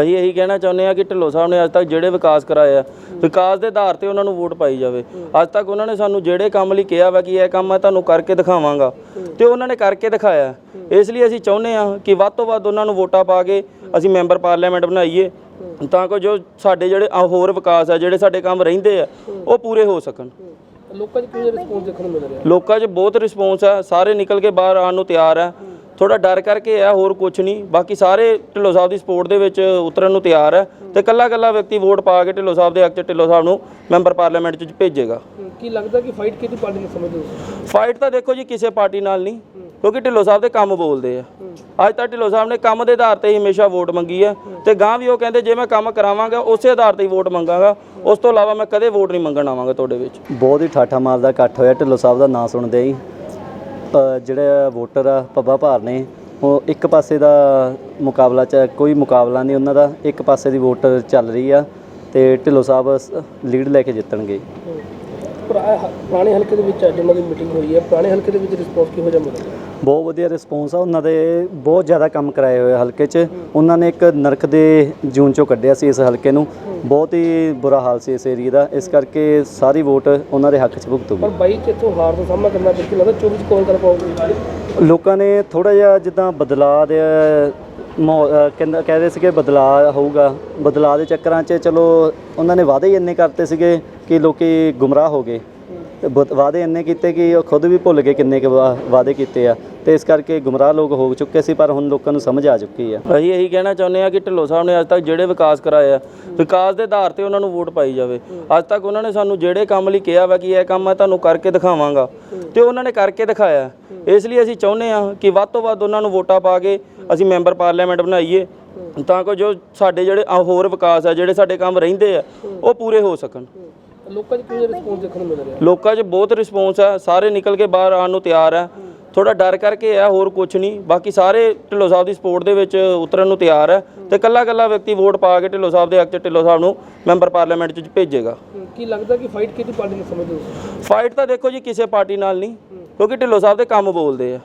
ਅਸੀਂ ਇਹੀ ਕਹਿਣਾ ਚਾਹੁੰਦੇ ਆ ਕਿ ਢਿੱਲੋਂ ਸਾਹਿਬ ਨੇ ਅੱਜ ਤੱਕ ਜਿਹੜੇ ਵਿਕਾਸ ਕਰਾਏ ਆ ਵਿਕਾਸ ਦੇ ਆਧਾਰ ਤੇ ਉਹਨਾਂ ਨੂੰ ਵੋਟ ਪਾਈ ਜਾਵੇ। ਅੱਜ ਤੱਕ ਉਹਨਾਂ ਨੇ ਸਾਨੂੰ ਜਿਹੜੇ ਕੰਮ ਲਈ ਕਿਹਾ ਵਾ ਕਿ ਇਹ ਕੰਮ ਮੈਂ ਤੁਹਾਨੂੰ ਕਰਕੇ ਦਿਖਾਵਾਂਗਾ ਤੇ ਉਹਨਾਂ ਨੇ ਕਰਕੇ ਦਿਖਾਇਆ। ਇਸ ਲਈ ਅਸੀਂ ਚਾਹੁੰਦੇ ਆ ਕਿ ਵੱਧ ਤੋਂ ਵੱਧ ਉਹਨਾਂ ਨੂੰ ਵੋਟਾਂ ਪਾ ਕੇ ਅਸੀਂ ਮੈਂਬਰ ਪਾਰਲੀਮੈਂਟ ਬਣਾਈਏ ਤਾਂ ਕਿ ਜੋ ਸਾਡੇ ਜਿਹੜੇ ਆ ਹੋਰ ਵਿਕਾਸ ਆ ਜਿਹੜੇ ਸਾਡੇ ਕੰਮ ਰਹਿੰਦੇ ਆ ਉਹ ਪੂਰੇ ਹੋ ਸਕਣ। ਲੋਕਾਂ 'ਚ ਕਿਹੋ ਜਿਹਾ ਰਿਸਪੌਂਸ ਦੇਖਣ ਨੂੰ ਮਿਲ ਰਿਹਾ? ਲੋਕਾਂ 'ਚ ਬਹੁਤ ਰਿਸਪੌਂਸ ਹੈ ਸਾਰੇ ਨਿਕਲ ਕੇ ਬਾਹਰ ਆਉਣ ਨੂੰ ਤਿਆਰ ਹੈ ਥੋੜਾ ਡਰ ਕਰਕੇ ਹੈ ਹੋਰ ਕੁਝ ਨਹੀਂ। ਬਾਕੀ ਸਾਰੇ ਢਿੱਲੋਂ ਸਾਹਿਬ ਦੀ ਸਪੋਰਟ ਦੇ ਵਿੱਚ ਉਤਰਨ ਨੂੰ ਤਿਆਰ ਹੈ ਤੇ ਕੱਲਾ ਕੱਲਾ ਵਿਅਕਤੀ ਵੋਟ ਪਾ ਕੇ ਢਿੱਲੋਂ ਸਾਹਿਬ ਦੇ ਹੱਕ 'ਚ ਢਿੱਲੋਂ ਸਾਹਿਬ ਨੂੰ ਮੈਂਬਰ ਪਾਰਲੀਮੈਂਟ 'ਚ ਭੇਜੇਗਾ। ਕੀ ਲੱਗਦਾ ਕਿ ਫਾਈਟ ਕਿਹਦੀ ਪਾਰਟੀ ਨੂੰ ਸਮਝਦੇ ਹੋ ਫਾਈਟ ਤਾਂ ਦੇਖੋ ਜੀ ਕਿਸੇ ਪਾਰਟੀ ਨਾਲ ਨਹੀਂ ਕਿਉਂਕਿ ਢਿੱਲੋਂ ਸਾਹਿਬ ਦੇ ਕੰਮ ਬੋਲਦੇ ਆ। ਅੱਜ ਤੱਕ ਢਿੱਲੋਂ ਸਾਹਿਬ ਨੇ ਕੰਮ ਦੇ ਆਧਾਰ ਤੇ ਹੀ ਹਮੇਸ਼ਾ ਵੋਟ ਮੰਗੀ ਹੈ ਤੇ ਗਾਂ ਵੀ ਉਹ ਕਹਿੰਦੇ ਜੇ ਮੈਂ ਕੰਮ ਕਰਾਵਾਂਗਾ ਉਸੇ ਆਧਾਰ ਤੇ ਹੀ ਵੋਟ ਮੰਗਾਂਗਾ। ਉਸ ਤੋਂ ਇਲਾਵਾ ਮੈਂ ਕਦੇ ਵੋਟ ਨਹੀਂ ਮੰਗਣ ਆਵਾਂਗਾ ਤੁਹਾਡੇ ਵਿੱਚ। ਬਹੁਤ ਹੀ ਠਾਠਾ ਮਾਰ ਦਾ ਇਕੱਠ ਹੋਇਆ ਢਿੱਲੋਂ ਸਾਹਿਬ ਦਾ ਨਾਂ ਸੁਣਦੇ ਹੀ। ਜਿਹੜੇ ਵੋਟਰ ਆ ਪੱਬਾ ਭਾਰ ਨੇ, ਉਹ ਇੱਕ ਪਾਸੇ ਦਾ ਮੁਕਾਬਲਾ ਚ ਕੋਈ ਮੁਕਾਬਲਾ ਨਹੀਂ ਉਹਨਾਂ ਦਾ, ਇੱਕ ਪਾਸੇ ਦੀ ਵੋਟ ਚੱਲ ਰਹੀ ਆ ਤੇ ਢਿੱਲੋਂ ਸਾਹਿਬ ਲੀਡ ਲੈ ਕੇ ਜਿੱਤਣਗੇ। ਪੁਰਾਣੇ ਹਲਕੇ ਦੇ ਵਿੱਚ ਅੱਜ ਉਹਨਾਂ ਦੀ ਮੀਟਿੰਗ ਹੋਈ ਹੈ। ਪੁਰਾਣੇ ਹਲਕੇ ਦੇ ਵਿੱਚ ਰਿਸਪੌਂਸ ਕਿਹੋ ਜਿਹਾ ਮਿਲ ਰਿਹਾ ਬਹੁਤ ਵਧੀਆ ਰਿਸਪੌਂਸ ਆ। ਉਹਨਾਂ ਦੇ ਬਹੁਤ ਜ਼ਿਆਦਾ ਕੰਮ ਕਰਾਏ ਹੋਏ ਹਲਕੇ 'ਚ। ਉਹਨਾਂ ਨੇ ਇੱਕ ਨਰਕ ਦੇ ਜੂਨ ਚੋਂ ਕੱਢਿਆ ਸੀ ਇਸ ਹਲਕੇ ਨੂੰ। ਬਹੁਤ ਹੀ ਬੁਰਾ ਹਾਲ ਸੀ ਇਸ ਏਰੀਆ ਦਾ। ਇਸ ਕਰਕੇ ਸਾਰੀ ਵੋਟ ਉਹਨਾਂ ਦੇ ਹੱਕ 'ਚ ਭੁਗਤੂਗੀ ਪਰ ਬਾਈ ਇੱਥੋਂ ਹਾਰ ਦਾ ਸਾਹਮਣਾ ਕਰਨਾ ਬਿਲਕੁਲ ਲੱਗਦਾ 24 ਚ ਕੌਣ ਕਰ ਪਾਉਗੇ ਲੋਕਾਂ ਨੇ ਥੋੜਾ ਜਿਹਾ ਜਿੱਦਾਂ ਬਦਲਾਅ ਦੇ ਮਾਹੌਲ- ਅਹ ਕਹਿੰਦਾ ਕਹਿ ਰਹੇ ਸੀਗੇ ਬਦਲਾਅ ਹੋਊਗਾ। ਬਦਲਾਅ ਦੇ ਚੱਕਰਾਂ 'ਚ ਚਲੋ ਉਹਨਾਂ ਨੇ ਵਾਅਦੇ ਹੀ ਇੰਨੇ ਕਰਤੇ ਸੀਗੇ। ਕਿ ਲੋਕੀ ਗੁੰਮਰਾਹ ਹੋ ਗਏ। ਤੇ ਬ- ਵਾਅਦੇ ਇੰਨੇ ਕੀਤੇ ਕਿ ਉਹ ਖੁਦ ਵੀ ਭੁੱਲ ਗਏ ਕਿੰਨੇ ਕੁ ਵਾ- ਵਾਅਦੇ ਕੀਤੇ ਆ। ਤੇ ਇਸ ਕਰਕੇ ਗੁੰਮਰਾਹ ਲੋਕ ਹੋ ਚੁੱਕੇ ਸੀ, ਪਰ ਹੁਣ ਲੋਕਾਂ ਨੂੰ ਸਮਝ ਆ ਚੁੱਕੀ ਆ। ਅਸੀਂ ਇਹੀ ਕਹਿਣਾ ਚਾਹੁੰਦੇ ਆ ਕਿ ਢਿੱਲੋਂ ਸਾਹਿਬ ਨੇ ਅੱਜ ਤੱਕ ਜਿਹੜੇ ਵਿਕਾਸ ਕਰਾਏ ਆ, ਵਿਕਾਸ ਦੇ ਆਧਾਰ ਤੇ ਉਹਨਾਂ ਨੂੰ ਵੋਟ ਪਾਈ ਜਾਵੇ। ਅੱਜ ਤੱਕ ਉਹਨਾਂ ਨੇ ਸਾਨੂੰ ਜਿਹੜੇ ਕੰਮ ਲਈ ਕਿਹਾ ਵਾ ਕਿ ਇਹ ਕੰਮ ਮੈਂ ਤੁਹਾਨੂੰ ਕਰਕੇ ਦਿਖਾਵਾਂਗਾ, ਤੇ ਉਹਨਾਂ ਨੇ ਕਰਕੇ ਦਿਖਾਇਆ। ਇਸ ਲਈ ਅਸੀਂ ਚਾਹੁੰਦੇ ਆ ਕਿ ਵੱਧ ਤੋਂ ਵੱਧ ਉਹਨਾਂ ਨੂੰ ਵੋਟਾਂ ਪਾ ਕੇ ਅਸੀਂ ਮੈਂਬਰ ਪਾਰਲੀਮੈਂਟ ਬਣਾਈਏ, ਤਾਂ ਕਿ ਜੋ ਸਾਡੇ ਜਿਹੜੇ ਆ ਹੋਰ ਵਿਕਾਸ ਆ, ਜਿਹੜੇ ਸਾਡੇ ਕੰਮ ਰਹਿੰਦੇ ਆ, ਉਹ ਪੂਰੇ ਹੋ ਸਕਣ। ਲੋਕਾਂ 'ਚ ਕਿਹੋ ਜਿਹਾ ਰਿਸਪੌਂਸ ਦੇਖਣ ਨੂੰ ਮਿਲ ਰਿਹਾ? ਲੋਕਾਂ 'ਚ ਬਹੁਤ ਰਿਸਪੌਂਸ ਹੈ ਸਾਰੇ ਨਿਕਲ ਕੇ ਬਾਹਰ ਆਉਣ ਨੂੰ ਤਿਆਰ ਹੈ ਥੋੜਾ ਡਰ ਕਰਕੇ ਹੈ ਹੋਰ ਕੁਝ ਨਹੀਂ। ਬਾਕੀ ਸਾਰੇ ਢਿੱਲੋਂ ਸਾਹਿਬ ਦੀ ਸਪੋਰਟ ਦੇ ਵਿੱਚ ਉਤਰਨ ਨੂੰ ਤਿਆਰ ਹੈ ਤੇ ਕੱਲਾ ਕੱਲਾ ਵਿਅਕਤੀ ਵੋਟ ਪਾ ਕੇ ਢਿੱਲੋਂ ਸਾਹਿਬ ਦੇ ਹੱਕ 'ਚ ਢਿੱਲੋਂ ਸਾਹਿਬ ਨੂੰ ਮੈਂਬਰ ਪਾਰਲੀਮੈਂਟ 'ਚ ਭੇਜੇਗਾ। ਕੀ ਲੱਗਦਾ ਕਿ ਫਾਈਟ ਕਿਹਦੀ ਪਾਰਟੀ ਨੂੰ ਸਮਝਦੇ ਹੋ ਫਾਈਟ ਤਾਂ ਦੇਖੋ ਜੀ ਕਿਸੇ ਪਾਰਟੀ ਨਾਲ ਨਹੀਂ। ਕਿਉਂਕਿ ਢਿੱਲੋਂ ਸਾਹਿਬ ਦੇ ਕੰਮ ਬੋਲਦੇ ਆ।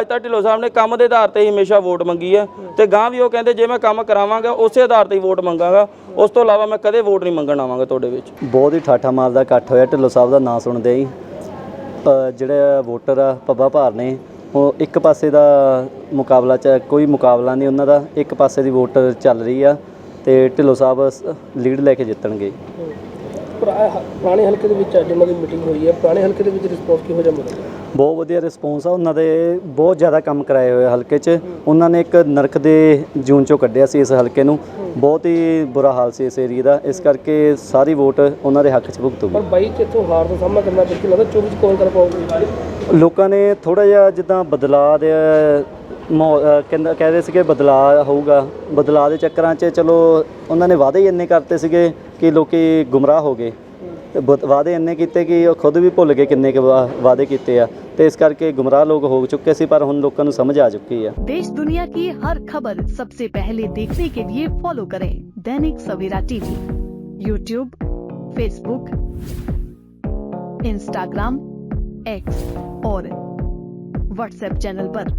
ਅੱਜ ਤੱਕ ਢਿੱਲੋਂ ਸਾਹਿਬ ਨੇ ਕੰਮ ਦੇ ਆਧਾਰ ਤੇ ਹੀ ਹਮੇਸ਼ਾ ਵੋਟ ਮੰਗੀ ਆ ਤੇ ਗਾਂ ਵੀ ਉਹ ਕਹਿੰਦੇ ਜੇ ਮੈਂ ਕੰਮ ਕਰਾਵਾਂਗਾ ਉਸੇ ਆਧਾਰ ਤੇ ਹੀ ਵੋਟ ਮੰਗਾਂਗਾ। ਉਸ ਤੋਂ ਇਲਾਵਾ ਮੈਂ ਕਦੇ ਵੋਟ ਨਹੀਂ ਮੰਗਣ ਆਵਾਂਗਾ ਤੁਹਾਡੇ ਵਿੱਚ। ਬਹੁਤ ਹੀ ਠਾਠਾ ਮਾਰਦਾ ਇਕੱਠ ਹੋਇਆ ਢਿੱਲੋਂ ਸਾਹਿਬ ਦਾ ਨਾਂ ਸੁਣਦੇ ਹੀ। ਅ, ਜਿਹੜੇ ਵੋਟਰ ਆ ਪੱਬਾ ਭਾਰ ਨੇ ਉਹ ਇੱਕ ਪਾਸੇ ਦਾ ਮੁਕਾਬਲਾ ਚ ਕੋਈ ਮੁਕਾਬਲਾ ਨਹੀਂ ਉਹਨਾਂ ਦਾ ਇੱਕ ਪਾਸੇ ਦੀ ਵੋਟ ਚੱਲ ਰਹੀ ਆ ਤੇ ਢਿੱਲੋਂ ਸਾਹਿਬ ਲੀਡ ਲੈ ਕੇ ਜਿੱਤਣਗੇ। ਪੁਰਾਣੇ ਹਲਕੇ ਦੇ ਵਿੱਚ ਅੱਜ ਉਹਨਾਂ ਦੀ ਮੀਟਿੰਗ ਹੋਈ ਹੈ। ਪੁਰਾਣੇ ਹਲਕੇ ਦੇ ਵਿੱਚ ਰਿਸਪੌਂਸ ਕਿਹੋ ਜਿਹਾ ਮਿਲ ਰਿਹਾ ਬਹੁਤ ਵਧੀਆ ਰਿਸਪੌਂਸ ਆ। ਉਹਨਾਂ ਦੇ ਬਹੁਤ ਜ਼ਿਆਦਾ ਕੰਮ ਕਰਾਏ ਹੋਏ ਹਲਕੇ 'ਚ। ਉਹਨਾਂ ਨੇ ਇੱਕ ਨਰਕ ਦੇ ਜੂਨ ਚੋਂ ਕੱਢਿਆ ਸੀ ਇਸ ਹਲਕੇ ਨੂੰ। ਬਹੁਤ ਹੀ ਬੁਰਾ ਹਾਲ ਸੀ ਇਸ ਏਰੀਆ ਦਾ। ਇਸ ਕਰਕੇ ਸਾਰੀ ਵੋਟ ਉਹਨਾਂ ਦੇ ਹੱਕ 'ਚ ਭੁਗਤੂਗੀ ਪਰ ਬਾਈ ਇੱਥੋਂ ਹਾਰ ਦਾ ਸਾਹਮਣਾ ਕਰਨਾ ਬਿਲਕੁਲ ਲੱਗਦਾ। 24 ਚ ਕੌਣ ਕਰ ਪਾਉਗੇ ਲੋਕਾਂ ਨੇ ਥੋੜਾ ਜਿਹਾ ਜਿੱਦਾਂ ਬਦਲਾਅ ਦੇ ਕਹਿੰਦਾ ਕਹਿ ਰਹੇ ਸੀਗੇ ਬਦਲਾਅ ਹੋਊਗਾ ਬਦਲਾਅ ਦੇ ਚੱਕਰਾਂ 'ਚ ਚਲੋ ਉਹਨਾਂ ਨੇ ਵਾਅਦੇ ਹੀ ਇੰਨੇ ਕਰਤੇ ਸੀਗੇ ਕਿ ਲੋਕੀ ਗੁੰਮਰਾਹ ਹੋ ਗਏ ਤੇ ਬ- ਵਾਅਦੇ ਇੰਨੇ ਕੀਤੇ ਕਿ ਉਹ ਖੁਦ ਵੀ ਭੁੱਲ ਗਏ ਕਿੰਨੇ ਕੁ ਵਾ- ਵਾਅਦੇ ਕੀਤੇ ਆ ਤੇ ਇਸ ਕਰਕੇ ਗੁੰਮਰਾਹ ਲੋਕ ਹੋ ਚੁੱਕੇ ਸੀ ਪਰ ਹੁਣ ਲੋਕਾਂ ਨੂੰ ਸਮਝ ਆ ਚੁੱਕੀ ਆ देश दुनिया की हर खबर सबसे पहले देखने के लिए फॉलो करें Dainik Savera TV YouTube Facebook Instagram X और व्हाट्सएप चैनल पर।